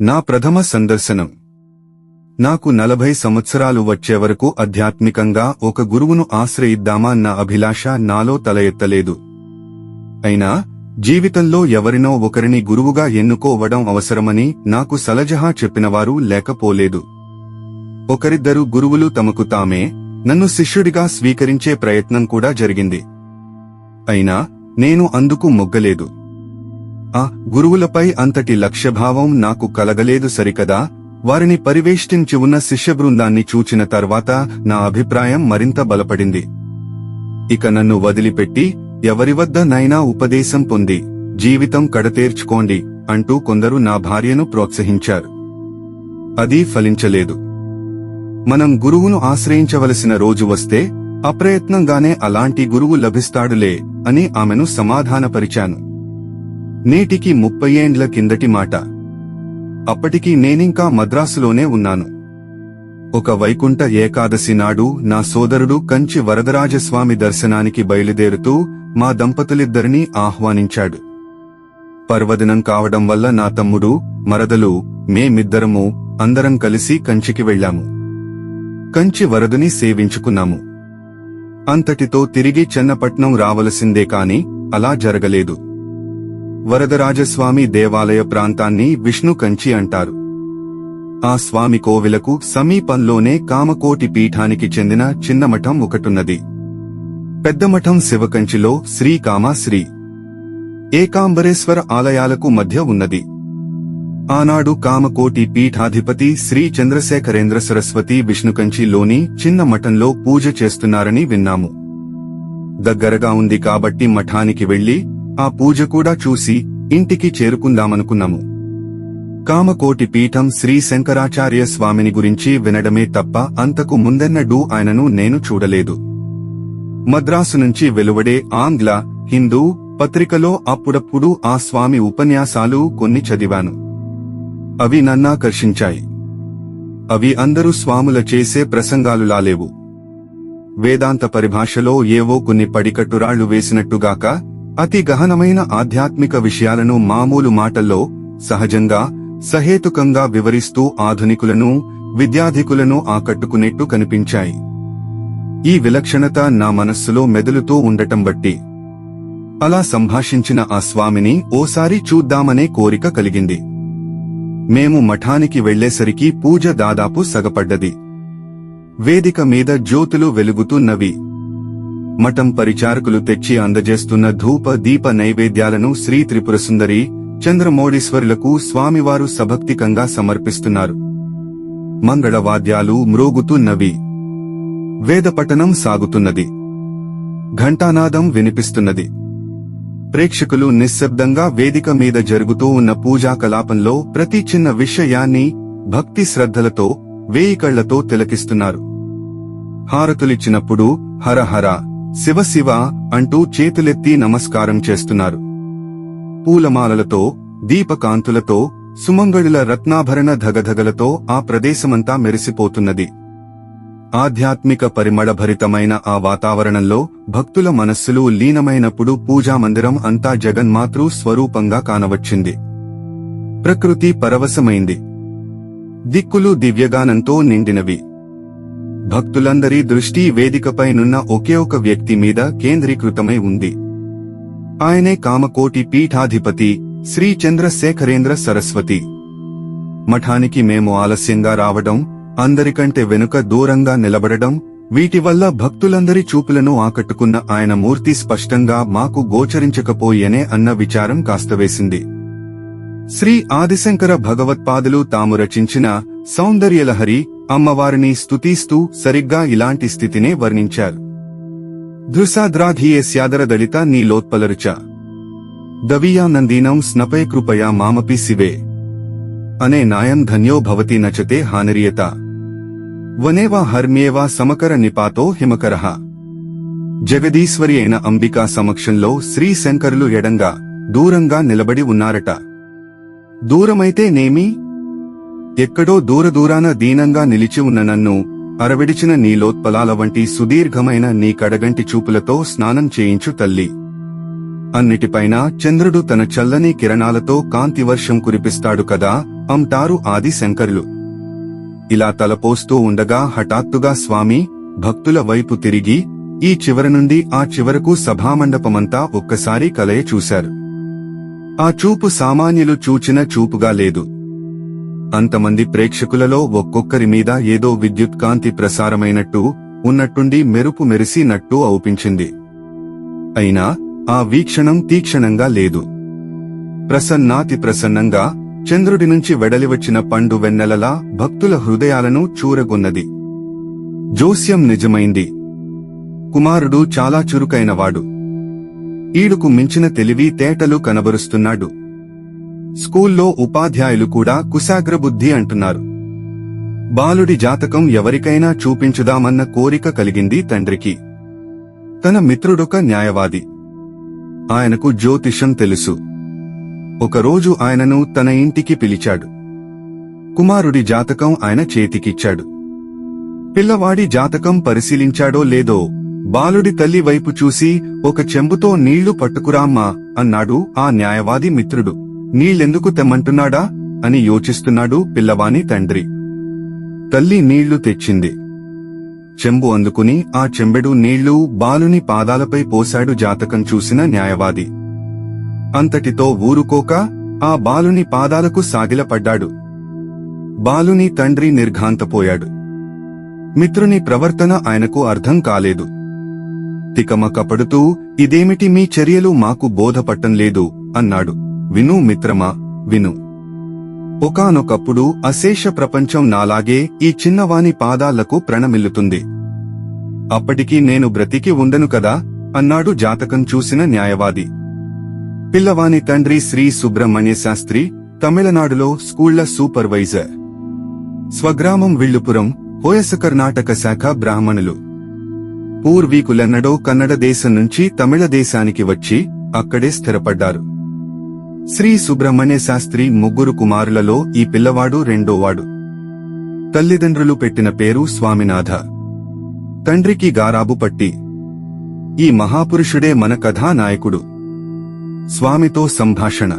నా ప్రథమ సందర్శనం. నాకు నలభై సంవత్సరాలు వచ్చే వరకు ఆధ్యాత్మికంగా ఒక గురువును ఆశ్రయిద్దామా అన్న అభిలాష నాలో తల ఎత్తలేదు. అయినా జీవితంలో ఎవరినో ఒకరిని గురువుగా ఎన్నుకోవడం అవసరమని నాకు సలజహా చెప్పినవారు లేకపోలేదు. ఒకరిద్దరు గురువులు తమకు తామే నన్ను శిష్యుడిగా స్వీకరించే ప్రయత్నం కూడా జరిగింది. అయినా నేను అందుకు మొగ్గలేదు. ఆ గురువులపై అంతటి లక్ష్యభావం నాకు కలగలేదు సరికదా? వారిని పరివేష్టించి ఉన్న శిష్య బృందాన్ని చూచిన తర్వాత నా అభిప్రాయం మరింత బలపడింది. ఇక నన్ను వదిలిపెట్టి ఎవరి వద్ద నైనా ఉపదేశం పొంది జీవితం కడతేర్చుకోండి అంటూ కొందరు నా భార్యను ప్రోత్సహించారు. అది ఫలించలేదు. మనం గురువును ఆశ్రయించవలసిన రోజు వస్తే అప్రయత్నంగానే అలాంటి గురువు లభిస్తాడులే అని ఆమెను సమాధానపరిచాను. నేటికి ముప్పై ఏండ్ల కిందటి మాట. అప్పటికి నేనింకా మద్రాసులోనే ఉన్నాను. ఒక వైకుంఠ ఏకాదశి నాడు నా సోదరుడు కంచి వరదరాజస్వామి దర్శనానికి బయలుదేరుతూ మా దంపతులిద్దరినీ ఆహ్వానించాడు. పర్వదినం కావడం వల్ల నా తమ్ముడు మరదలు మేమిద్దరము అందరం కలిసి కంచికి వెళ్ళాము. కంచి వరదని సేవించుకున్నాము. అంతటితో తిరిగి చెన్నపట్నం రావలసిందే కాని అలా జరగలేదు. వరదరాజస్వామి దేవాలయ ప్రాంతాన్ని విష్ణు కంచి అంటారు. ఆ స్వామి కోవిలకు సమీపంలోనే కామకోటి పీఠానికి చెందిన చిన్న మఠం ఒకటున్నది. పెద్దమఠం శివకంచిలో శ్రీకామశ్రీ. ఏకాంబరేశ్వర ఆలయాలకు మధ్య ఉన్నది. ఆనాడు కామకోటి పీఠాధిపతి శ్రీ చంద్రశేఖరేంద్ర సరస్వతి విష్ణుకంచిలోని చిన్న మఠంలో పూజ చేస్తున్నారని విన్నాము. దగ్గరగా ఉంది కాబట్టి మఠానికి వెళ్ళి ఆ పూజ కూడా చూసి ఇంటికి చేరుకుందామనుకున్నాము. కామకోటి పీఠం శ్రీ శంకరాచార్య స్వామిని గురించి వినడమే తప్ప అంతకు ముందెన్నడూ ఆయనను నేను చూడలేదు. మద్రాసు నుంచి వెలువడే ఆంగ్ల హిందూ పత్రికలో అప్పుడప్పుడు ఆ స్వామి ఉపన్యాసాలు కొన్ని చదివాను. అవి నన్నాకర్షించాయి. అవి అందరూ స్వాముల చేసే ప్రసంగాలులా లేవు. వేదాంత పరిభాషలో ఏవో కొన్ని పడికట్టురాళ్ళు వేసినట్టుగాక అతి గహనమైన ఆధ్యాత్మిక విషయాలను మామూలు మాటల్లో సహజంగా సహేతుకంగా వివరిస్తూ ఆధునికులను విద్యాధికులను ఆకట్టుకునేట్టు కనిపించాయి. ఈ విలక్షణత నా మనస్సులో మెదులుతూ ఉండటం బట్టి. అలా సంభాషించిన ఆ స్వామిని ఓసారి చూద్దామనే కోరిక కలిగింది. మేము మఠానికి వెళ్ళేసరికి పూజ దాదాపు సగపడ్డది. వేదిక మీద జ్యోతులు వెలుగుతున్నవి మఠం పరిచారకులు తెచ్చి అందజేస్తున్న ధూప దీప నైవేద్యాలను శ్రీ త్రిపురసుందరి చంద్రమౌళీశ్వరులకు స్వామివారు సభక్తికంగా సమర్పిస్తున్నారు. మంగళవాద్యాలు మ్రోగుతున్నవి. వేదపఠనం సాగుతున్నది. ఘంటానాదం వినిపిస్తున్నది. ప్రేక్షకులు నిశ్శబ్దంగా వేదిక మీద జరుగుతూ ఉన్న పూజా కలాపంలో ప్రతి చిన్న విషయాన్ని భక్తి శ్రద్ధలతో వేయికళ్ళతో తిలకిస్తున్నారు. హారతులిచ్చినప్పుడు హర హర. శివ శివ అంటూ చేతులెత్తి నమస్కారం చేస్తున్నారు. పూలమాలలతో దీపకాంతులతో సుమంగళుల రత్నాభరణ ధగధగలతో ఆ ప్రదేశమంతా మెరిసిపోతున్నది. ఆధ్యాత్మిక పరిమళభరితమైన ఆ వాతావరణంలో భక్తుల మనస్సులు లీనమైనప్పుడు పూజామందిరం అంతా జగన్మాతృ స్వరూపంగా కానవచ్చింది. ప్రకృతి పరవశమైంది. దిక్కులు దివ్యగానంతో నిండినవి. భక్తులందరి దృష్టి వేదికపైనున్న ఒకే ఒక వ్యక్తి మీద కేంద్రీకృతమై ఉంది. ఆయనే కామకోటి పీఠాధిపతి శ్రీ చంద్రశేఖరేంద్ర సరస్వతి. మఠానికి మేము ఆలస్యంగా రావడం అందరికంటే వెనుక దూరంగా నిలబడడం వీటి వల్ల భక్తులందరి చూపులను ఆకట్టుకున్న ఆయన మూర్తి స్పష్టంగా మాకు గోచరించకపోయేనే అన్న విచారం కాస్తవేసింది. శ్రీ ఆదిశంకర భగవత్పాదులు తాము రచించిన సౌందర్యలహరి అమ్మవారిని స్తుతిస్తూ సరిగ్గా ఇలాంటి స్థితినే వర్ణించారు. ధృసాద్రాధీయే స్యాదర దళిత నీలోత్పలరుచ దవీయానందీనం స్నపై కృపయా మామపి శివే. అనే నాయం ధన్యో భవతి నచతే హానరియత. వనేవా హర్మ్యేవా సమకర నిపాతో హిమకర. జగదీశ్వరి అయిన అంబికా సమక్షంలో శ్రీ శంకరులు ఎడంగా దూరంగా నిలబడి ఉన్నారట. దూరమైతే నేమీ? ఎక్కడో దూరదూరాన దీనంగా నిలిచి ఉన్న నన్ను అరవిడిచిన నీలోత్పలాల వంటి సుదీర్ఘమైన నీ కడగంటి చూపులతో స్నానం చేయించు తల్లి. అన్నిటిపైన చంద్రుడు తన చల్లని కిరణాలతో కాంతివర్షం కురిపిస్తాడు కదా అంటారు ఆది శంకరులు. ఇలా తలపోస్తూ ఉండగా హఠాత్తుగా స్వామి భక్తుల వైపు తిరిగి ఈ చివర నుండి ఆ చివరకు సభామండపమంతా ఒక్కసారి కలయ చూశారు. ఆ చూపు సామాన్యులు చూచిన చూపుగా లేదు. అంతమంది ప్రేక్షకులలో ఒక్కొక్కరి మీద ఏదో విద్యుత్ కాంతి ప్రసారమైనట్టు ఉన్నట్టుండి మెరుపు మెరిసినట్టు అవుపించింది. అయినా ఆ వీక్షణం తీక్షణంగా లేదు. ప్రసన్నాతి ప్రసన్నంగా చంద్రుడి నుంచి వెడలివచ్చిన పండు వెన్నెలలా భక్తుల హృదయాలను చూరగొన్నది. జోస్యం నిజమైంది. కుమారుడు చాలా చురుకైనవాడు. ఈడుకు మించిన తెలివి తేటలు కనబరుస్తున్నాడు. స్కూల్లో ఉపాధ్యాయులు కూడా కుశాగ్రబుద్ధి అంటున్నారు. బాలుడి జాతకం ఎవరికైనా చూపించుదామన్న కోరిక కలిగింది తండ్రికి. తన మిత్రుడొక న్యాయవాది. ఆయనకు జ్యోతిషం తెలుసు. ఒకరోజు ఆయనను తన ఇంటికి పిలిచాడు. కుమారుడి జాతకం ఆయన చేతికిచ్చాడు. పిల్లవాడి జాతకం పరిశీలించాడో లేదో బాలుడి తల్లి వైపు చూసి ఒక చెంబుతో నీళ్ళు పట్టుకురామ్మా అన్నాడు ఆ న్యాయవాది మిత్రుడు. నీళ్ళెందుకు తెమ్మంటున్నాడా? అని యోచిస్తున్నాడు పిల్లవాని తండ్రి. తల్లి నీళ్ళు తెచ్చింది. చెంబు అందుకుని ఆ చెంబెడు నీళ్ళు బాలుని పాదాలపై పోశాడు జాతకం చూసిన న్యాయవాది. అంతటితో ఊరుకోక ఆ బాలుని పాదాలకు సాగిలపడ్డాడు. బాలుని తండ్రి నిర్ఘాంతపోయాడు. మిత్రుని ప్రవర్తన ఆయనకు అర్థం కాలేదు. తికమకపడుతూ ఇదేమిటి మీ చర్యలు? మాకు బోధపట్టం లేదు అన్నాడు. విను మిత్రమా విను. ఒకానొకప్పుడు అశేష ప్రపంచం నాలాగే ఈ చిన్నవాని పాదాలకు ప్రణమిల్లుతుంది. అప్పటికి నేను బ్రతికి ఉండను కదా అన్నాడు జాతకం చూసిన న్యాయవాది. పిల్లవాని తండ్రి శ్రీ సుబ్రహ్మణ్య శాస్త్రి తమిళనాడులో స్కూళ్ళ సూపర్వైజర్. స్వగ్రామం విల్లుపురం హోయస కర్ణాటక శాఖ బ్రాహ్మణులు. పూర్వీకులెన్నడో కన్నడ దేశం నుంచి తమిళ దేశానికి వచ్చి అక్కడే స్థిరపడ్డారు. శ్రీ సుబ్రహ్మణ్య శాస్త్రి ముగ్గురు కుమారులలో ఈ పిల్లవాడు రెండోవాడు. తల్లిదండ్రులు పెట్టిన పేరు స్వామినాథ. తండ్రికి గారాబు పట్టి ఈ మహాపురుషుడే మన కథానాయకుడు. స్వామితో సంభాషణ.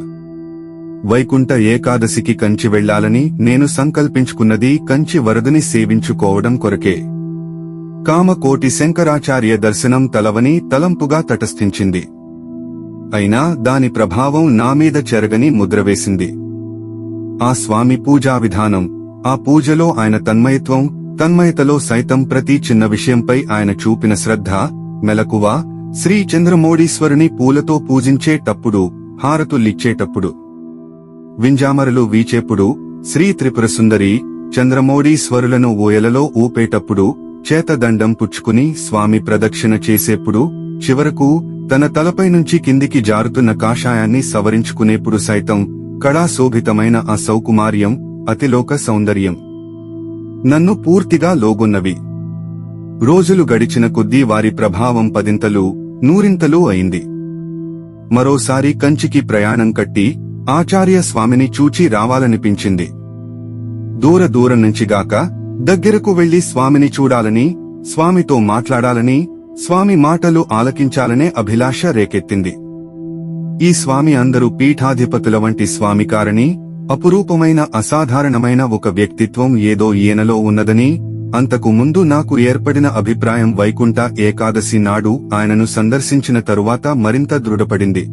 వైకుంఠ ఏకాదశికి కంచి వెళ్ళాలని నేను సంకల్పించుకున్నది కంచి వరదని సేవించుకోవడం కొరకే. కామకోటి శంకరాచార్య దర్శనం తలవని తలంపుగా తటస్థించింది. అయినా దాని ప్రభావం నా మీద చెరగని ముద్రవేసింది ఆ స్వామి పూజా విధానం ఆ పూజలో ఆయన తన్మయత్వం తన్మయతలో సైతం ప్రతి చిన్న విషయంపై ఆయన చూపిన శ్రద్ధ మెలకువ శ్రీ చంద్రమౌళీశ్వరుని పూలతో పూజించేటప్పుడు హారతులిచ్చేటప్పుడు. వింజామరలు వీచేప్పుడు శ్రీ త్రిపుర సుందరి చంద్రమౌళీశ్వరులను ఊయలలో ఊపేటప్పుడు చేతదండం పుచ్చుకుని స్వామి ప్రదక్షిణ చేసేప్పుడు చివరకు తన తలపై నుంచి కిందికి జారుతున్న కాషాయాన్ని సవరించుకునేప్పుడు సైతం కళాశోభితమైన ఆ సౌకుమార్యం అతిలోక సౌందర్యం. నన్ను పూర్తిగా లోగొన్నవి. రోజులు గడిచిన కొద్దీ వారి ప్రభావం పదింతలు నూరింతలు అయింది. మరోసారి కంచికి ప్రయాణం కట్టి ఆచార్య స్వామిని చూచి రావాలనిపించింది. దూర దూరం నుంచిగాక దగ్గరకు వెళ్ళి స్వామిని చూడాలని స్వామితో మాట్లాడాలని స్వామి మాటలు ఆలకించాలనే అభిలాష రేకెత్తింది. ఈ స్వామి అందరూ పీఠాధిపతుల వంటి స్వామి కారని అపురూపమైన అసాధారణమైన ఒక వ్యక్తిత్వం ఏదో ఈయనలో ఉన్నదని అంతకు ముందు నాకు ఏర్పడిన అభిప్రాయం వైకుంఠ ఏకాదశి నాడు ఆయనను సందర్శించిన తరువాత మరింత దృఢపడింది.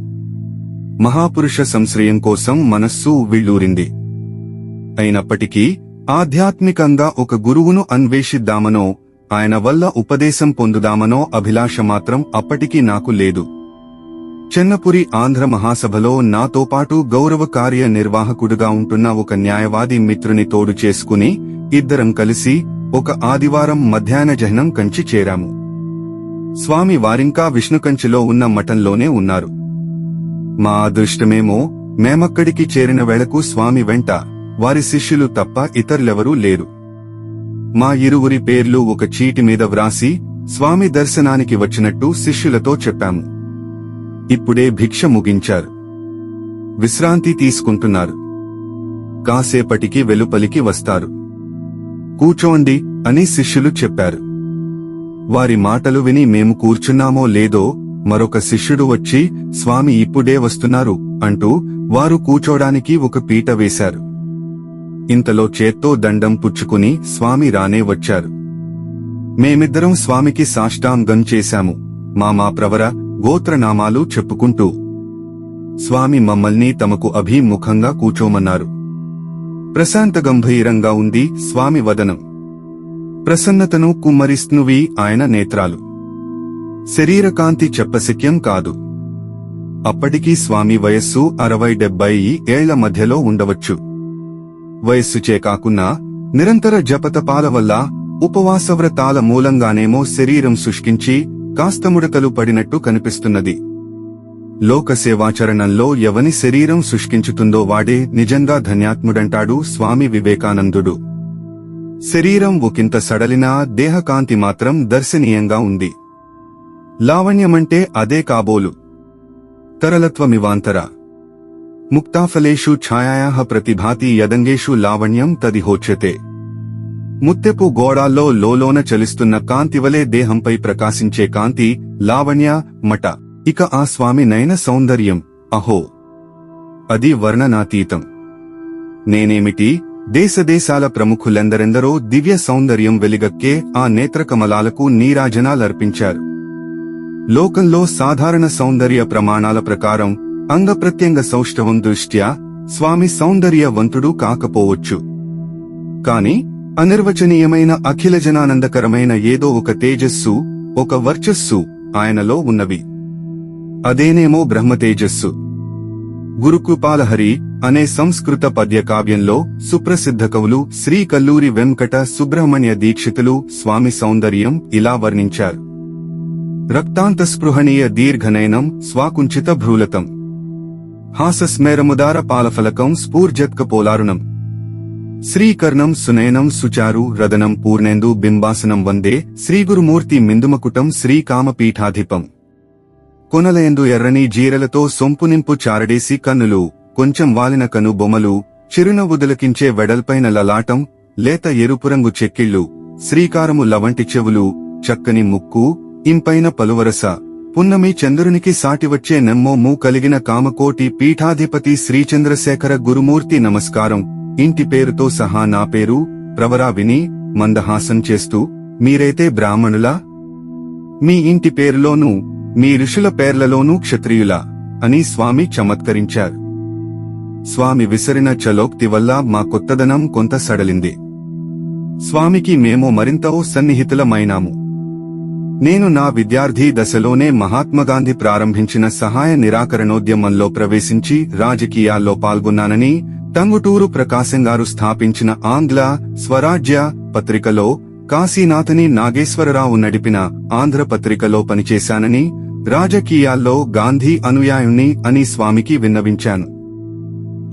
మహాపురుష సంశ్రయం కోసం మనస్సు విళ్ళూరింది. అయినప్పటికీ ఆధ్యాత్మికంగా ఒక గురువును అన్వేషిద్దామనో ఆయన వల్ల ఉపదేశం పొందుదామనో అభిలాష మాత్రం అప్పటికీ నాకు లేదు. చెన్నపురి ఆంధ్ర మహాసభలో నాతో పాటు గౌరవ కార్య నిర్వాహకుడుగా ఉంటున్న ఒక న్యాయవాది మిత్రుని తోడు చేసుకుని ఇద్దరం కలిసి ఒక ఆదివారం మధ్యాహ్న జహనం కంచి చేరాము. స్వామి వారింకా విష్ణుకంచిలో ఉన్న మఠంలోనే ఉన్నారు. మా అదృష్టమేమో మేమక్కడికి చేరిన వేళకు స్వామి వెంట వారి శిష్యులు తప్ప ఇతరులెవరూ లేరు. మా ఇరువురి పేర్లు ఒక చీటి మీద వ్రాసి స్వామి దర్శనానికి వచ్చినట్టు శిష్యులతో చెప్పాము. ఇప్పుడే భిక్ష ముగించారు. విశ్రాంతి తీసుకుంటున్నారు. కాసేపటికి వెలుపలికి వస్తారు. కూచోండి అని శిష్యులు చెప్పారు. వారి మాటలు విని మేము కూర్చున్నామో లేదో మరొక శిష్యుడు వచ్చి స్వామి ఇప్పుడే వస్తున్నారు అంటూ వారు కూచోడానికి ఒక పీట వేశారు. ఇంతలో చేత్తో దండం పుచ్చుకుని స్వామి రానే వచ్చారు. మేమిద్దరం స్వామికి సాష్టాంగం చేశాము. మా మా ప్రవర గోత్రనామాలు చెప్పుకుంటూ స్వామి మమ్మల్ని తమకు అభిముఖంగా కూచోమన్నారు ప్రశాంత గంభీరంగా ఉంది స్వామి వదనం. ప్రసన్నతను కుమ్మరిస్తువి ఆయన నేత్రాలు. శరీరకాంతి చెప్పశక్యం కాదు. అప్పటికీ స్వామి వయస్సు అరవై డెబ్బై ఏళ్ళ మధ్యలో ఉండవచ్చు. వయస్సుచే కాకున్నా నిరంతర జపతపాల వల్ల ఉపవాసవ్రతాల మూలంగానేమో శరీరం శుష్కించి కాస్త ముడతలు పడినట్టు కనిపిస్తున్నది. లోక సేవాచరణంలో ఎవని శరీరం శుష్కించుతుందో వాడే నిజంగా ధన్యాత్ముడంటాడు స్వామి వివేకానందుడు. శరీరం ఒకంత సడలినా దేహకాంతి మాత్రం దర్శనీయంగా ఉంది. లావణ్యమంటే అదే కాబోలు. తరలత్వమివాంతర. ముక్తాఫలేషు ఛాయాయాహ ప్రతిభాతి యదంగేషు లావణ్యం తదిహోచ్యతే ముత్తెపు గోడాల్లో లోలోన చలిస్తున్న కాంతివలే దేహంపై ప్రకాశించే కాంతి లావణ్య మట ఇక ఆ స్వామి నయన సౌందర్యం అహో. అది వర్ణనాతీతం. నేనేమిటి? దేశదేశాల ప్రముఖులెందరెందరో దివ్య సౌందర్యం వెలిగక్కే ఆ నేత్రకమలాలకు నీరాజనాలర్పించారు. లోకంలో సాధారణ సౌందర్య ప్రమాణాల ప్రకారం అంగప్రత్యంగ సౌష్ఠవం దృష్ట్యా స్వామి సౌందర్యవంతుడు కాకపోవచ్చు. కాని అనిర్వచనీయమైన అఖిల జనానందకరమైన ఏదో ఒక తేజస్సు ఒక వర్చస్సు ఆయనలో ఉన్నవి. అదేనేమో బ్రహ్మతేజస్సు. గురుకృపాలహరి అనే సంస్కృత పద్య కావ్యంలో సుప్రసిద్ధ కవులు శ్రీ కల్లూరి వెంకట సుబ్రహ్మణ్య దీక్షితులు స్వామి సౌందర్యం ఇలా వర్ణించారు. రక్తాంతస్పృహణీయ దీర్ఘనయనం స్వాకుంచిత భ్రూలతం. హాసస్మేరముదార పాలఫలకం స్ఫూర్జత్కపోలారుణం శ్రీకర్ణం సునయనం సుచారు రదనం పూర్ణేందు బింబాసనం వందే శ్రీగురుమూర్తి మిందుమకుటం శ్రీకామపీఠాధిపం. కొనలయందు ఎర్రని జీరలతో సొంపునింపు చారడేసి కన్నులు కొంచెం వాలిన కను బొమ్మలు చిరునవ్వుదలకించే వెడల్పైన లలాటం లేత ఎరుపురంగు చెక్కిళ్ళు శ్రీకారము లవంటి చెవులు చక్కని ముక్కు ఇంపైన పలువరస. పున్నమి చంద్రునికి సాటివచ్చే నెమ్మోము కలిగిన కామకోటి పీఠాధిపతి శ్రీచంద్రశేఖర గురుమూర్తి నమస్కారం. ఇంటి పేరుతో సహా నా పేరు ప్రవరా విని మందహాసం చేస్తూ మీరైతే బ్రాహ్మణులా? మీ ఇంటి పేరులోనూ మీ ఋషుల పేర్లలోనూ క్షత్రియులా? అని స్వామి చమత్కరించారు. స్వామి విసరిన చలోక్తి వల్ల మా కొత్తదనం కొంత సడలింది. స్వామికి మేము మరింత సన్నిహితులమైనాము. నేను నా విద్యార్థి దశలోనే మహాత్మాగాంధీ ప్రారంభించిన సహాయ నిరాకరణోద్యమంలో ప్రవేశించి రాజకీయాల్లో పాల్గొన్నానని టంగుటూరు ప్రకాశం గారు స్థాపించిన ఆంగ్ల స్వరాజ్య పత్రికలో కాశీనాథని నాగేశ్వరరావు నడిపిన ఆంధ్ర పత్రికలో పనిచేశానని రాజకీయాల్లో గాంధీ అనుయాయుణ్ణి అని స్వామికి విన్నవించాను.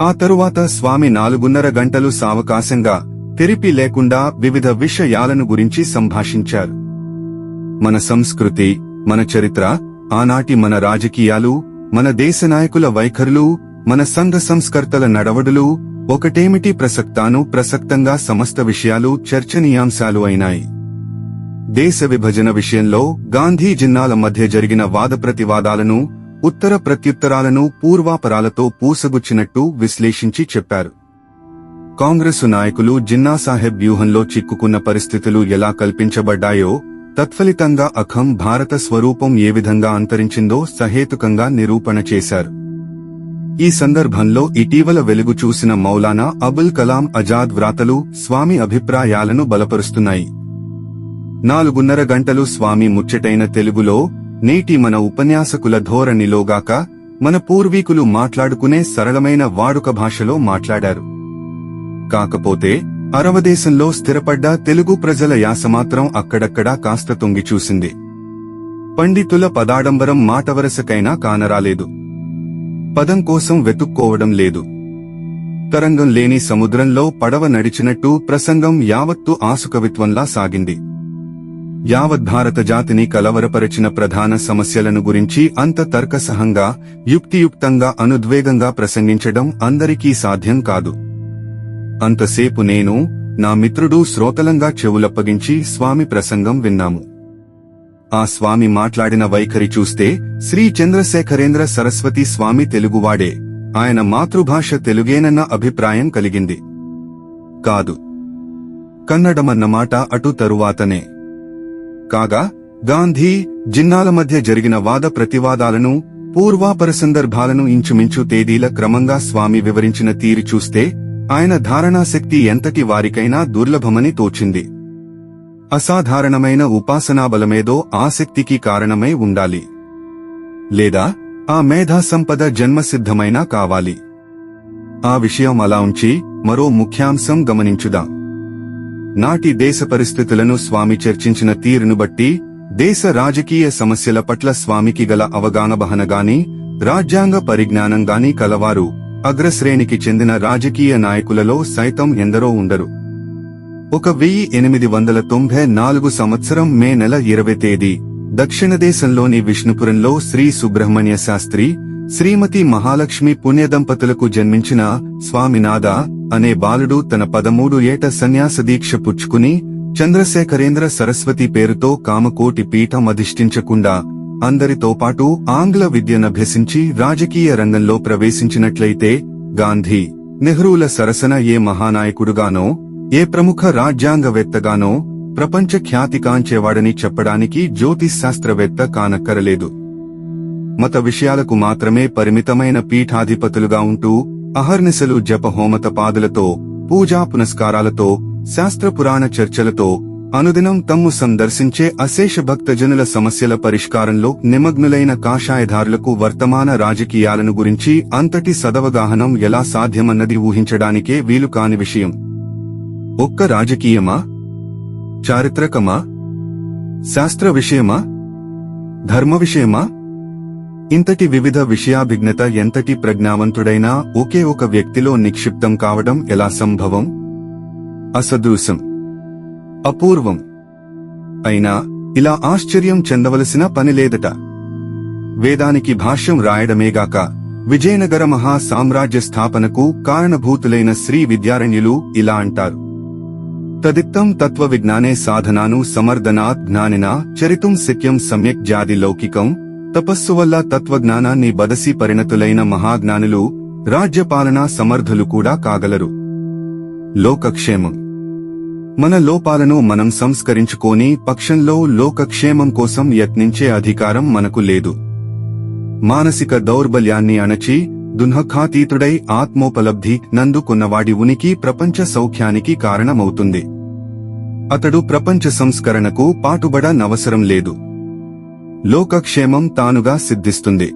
ఆ తరువాత స్వామి నాలుగున్నర గంటలు సావకాశంగా తెరిపి లేకుండా వివిధ విషయాలను గురించి సంభాషించారు. మన సంస్కృతి మన చరిత్ర ఆనాటి మన రాజకీయాలు మన దేశ నాయకుల వైఖరులు మన సంఘ సంస్కర్తల నడవడులు ఒకటేమిటి ప్రసక్తాను ప్రసక్తంగా సమస్త విషయాలు చర్చనీయాంశాలు అయినాయి. దేశ విభజన విషయంలో గాంధీ జిన్నాల మధ్య జరిగిన వాదప్రతివాదాలను ఉత్తర ప్రత్యుత్తరాలను పూర్వాపరాలతో పూసగుచ్చినట్టు విశ్లేషించి చెప్పారు. కాంగ్రెసు నాయకులు జిన్నా సాహెబ్ వ్యూహంలో చిక్కుకున్న పరిస్థితులు ఎలా కల్పించబడ్డాయో తత్ఫలితంగా అఖం భారత స్వరూపం ఏ విధంగా అంతరించిందో సహేతుకంగా నిరూపణ చేశారు. ఈ సందర్భంలో ఇటీవల వెలుగు చూసిన మౌలానా అబుల్ కలాం అజాద్ వ్రాతలు స్వామి అభిప్రాయాలను బలపరుస్తున్నాయి. నాలుగున్నర గంటలు స్వామి ముచ్చటైన తెలుగులో నేటి మన ఉపన్యాసకుల ధోరణిలోగాక మన పూర్వీకులు మాట్లాడుకునే సరళమైన వాడుక భాషలో మాట్లాడారు. కాకపోతే అరవదేశంలో స్థిరపడ్డ తెలుగు ప్రజల యాస మాత్రం అక్కడక్కడా కాస్త తొంగి చూసింది. పండితుల పదాడంబరం మాటవరసకైనా కానరాలేదు. పదం కోసం వెతుక్కోవడం లేదు. తరంగం లేని సముద్రంలో పడవ నడిచినట్టు ప్రసంగం యావత్తు ఆసుకవిత్వంలా సాగింది. యావత్ భారత జాతిని కలవరపరచిన ప్రధాన సమస్యలను గురించి అంత తర్కసహంగా యుక్తియుక్తంగా అనుద్వేగంగా ప్రసంగించడం అందరికీ సాధ్యం కాదు. అంతసేపు నేను నా మిత్రుడు శ్రోతలంగా చెవులప్పగించి స్వామి ప్రసంగం విన్నాము. ఆ స్వామి మాట్లాడిన వైఖరి చూస్తే శ్రీ చంద్రశేఖరేంద్ర సరస్వతి స్వామి తెలుగువాడే. ఆయన మాతృభాష తెలుగేనన్న అభిప్రాయం కలిగింది. కాదు. కన్నడమన్నమాట అటు తరువాతనే. కాగా గాంధీ జిన్నాల మధ్య జరిగిన వాద ప్రతివాదాలను పూర్వాపర సందర్భాలను ఇంచుమించు తేదీల క్రమంగా స్వామి వివరించిన తీరి చూస్తే ఆయన ధారణాశక్తి ఎంతటి వారికైనా దుర్లభమని తోచింది. అసాధారణమైన ఉపాసనాబలమేదో ఆసక్తికి కారణమై ఉండాలి. లేదా ఆ మేధా సంపద జన్మసిద్ధమైనా కావాలి. ఆ విషయం అలా ఉంచి మరో ముఖ్యాంశం గమనించుదా. నాటి దేశ పరిస్థితులను స్వామి చర్చించిన తీరును బట్టి దేశ రాజకీయ సమస్యల పట్ల స్వామికి గల అవగాహన గాని రాజ్యాంగ పరిజ్ఞానం గాని కలవారు అగ్రశ్రేణికి చెందిన రాజకీయ నాయకులలో సైతం ఎందరో ఉండరు. ఒక వెయ్యి ఎనిమిది వందల తొంభై నాలుగు సంవత్సరం మే నెల ఇరవై తేదీ దక్షిణ దేశంలోని విష్ణుపురంలో శ్రీ సుబ్రహ్మణ్య శాస్త్రి శ్రీమతి మహాలక్ష్మి పుణ్యదంపతులకు జన్మించిన స్వామినాథ అనే బాలుడు తన పదమూడు ఏట సన్యాస దీక్ష పుచ్చుకుని చంద్రశేఖరేంద్ర సరస్వతి పేరుతో కామకోటి పీఠం అధిష్ఠించకుండా అందరితో పాటు ఆంగ్ల విద్యనభ్యసించి రాజకీయ రంగంలో ప్రవేశించినట్లయితే గాంధీ నెహ్రూల సరసన ఏ మహానాయకుడుగానో ఏ ప్రముఖ రాజ్యాంగవేత్తగానో ప్రపంచ ఖ్యాతి కాంచేవాడని చెప్పడానికి జ్యోతిష్ శాస్త్రవేత్త కానక్కరలేదు. మత విషయాలకు మాత్రమే పరిమితమైన పీఠాధిపతులుగా ఉంటూ అహర్నిశలు జపహోమత పాదులతో పూజా పునస్కారాలతో శాస్త్రపురాణ చర్చలతో అనుదినం తమ్ము సందర్శించే అశేష భక్తజనుల సమస్యల పరిష్కారంలో నిమగ్నులైన కాషాయధారులకు వర్తమాన రాజకీయాలను గురించి అంతటి సదవగాహనం ఎలా సాధ్యమన్నది ఊహించడానికే వీలు కాని విషయం. ఒక్క రాజకీయమా? చారిత్రకమా? శాస్త్ర విషయమా? ధర్మ విషయమా? ఇంతటి వివిధ విషయాభిజ్ఞత ఎంతటి ప్రజ్ఞావంతుడైనా ఒకే ఒక వ్యక్తిలో నిక్షిప్తం కావడం ఎలా సంభవం? అసదృశం. అపూర్వం. అయినా ఇలా ఆశ్చర్యం చెందవలసిన పనిలేదట వేదానికి భాష్యం రాయడమేగాక విజయనగర మహా సామ్రాజ్య స్థాపనకు కారణభూతులైన శ్రీ విద్యారణ్యులు ఇలా అంటారు. తదిత్తం తత్వ విజ్ఞానే సాధనాను సమర్థనాత్ జ్ఞానినా చరితుం శక్యం సమ్యక్ జాది లౌకికం తపస్సు వల్ల తత్వజ్ఞానాన్ని బదసి పరిణతులైన మహాజ్ఞానులు రాజ్యపాలనా సమర్థులు కూడా కాగలరు. లోకక్షేమం. మన లోపాలను మనం సంస్కరించుకోని పక్షంలో లోకక్షేమం కోసం యత్నించే అధికారం మనకు లేదు. మానసిక దౌర్బల్యాన్ని అణచి దున్హఖాతీతుడై ఆత్మోపలబ్ధి నందుకున్నవాడి ఉనికి ప్రపంచ సౌఖ్యానికి కారణమవుతుంది. అతడు ప్రపంచ సంస్కరణకు పాటుబడనవసరం లేదు. లోకక్షేమం తానుగా సిద్ధిస్తుంది.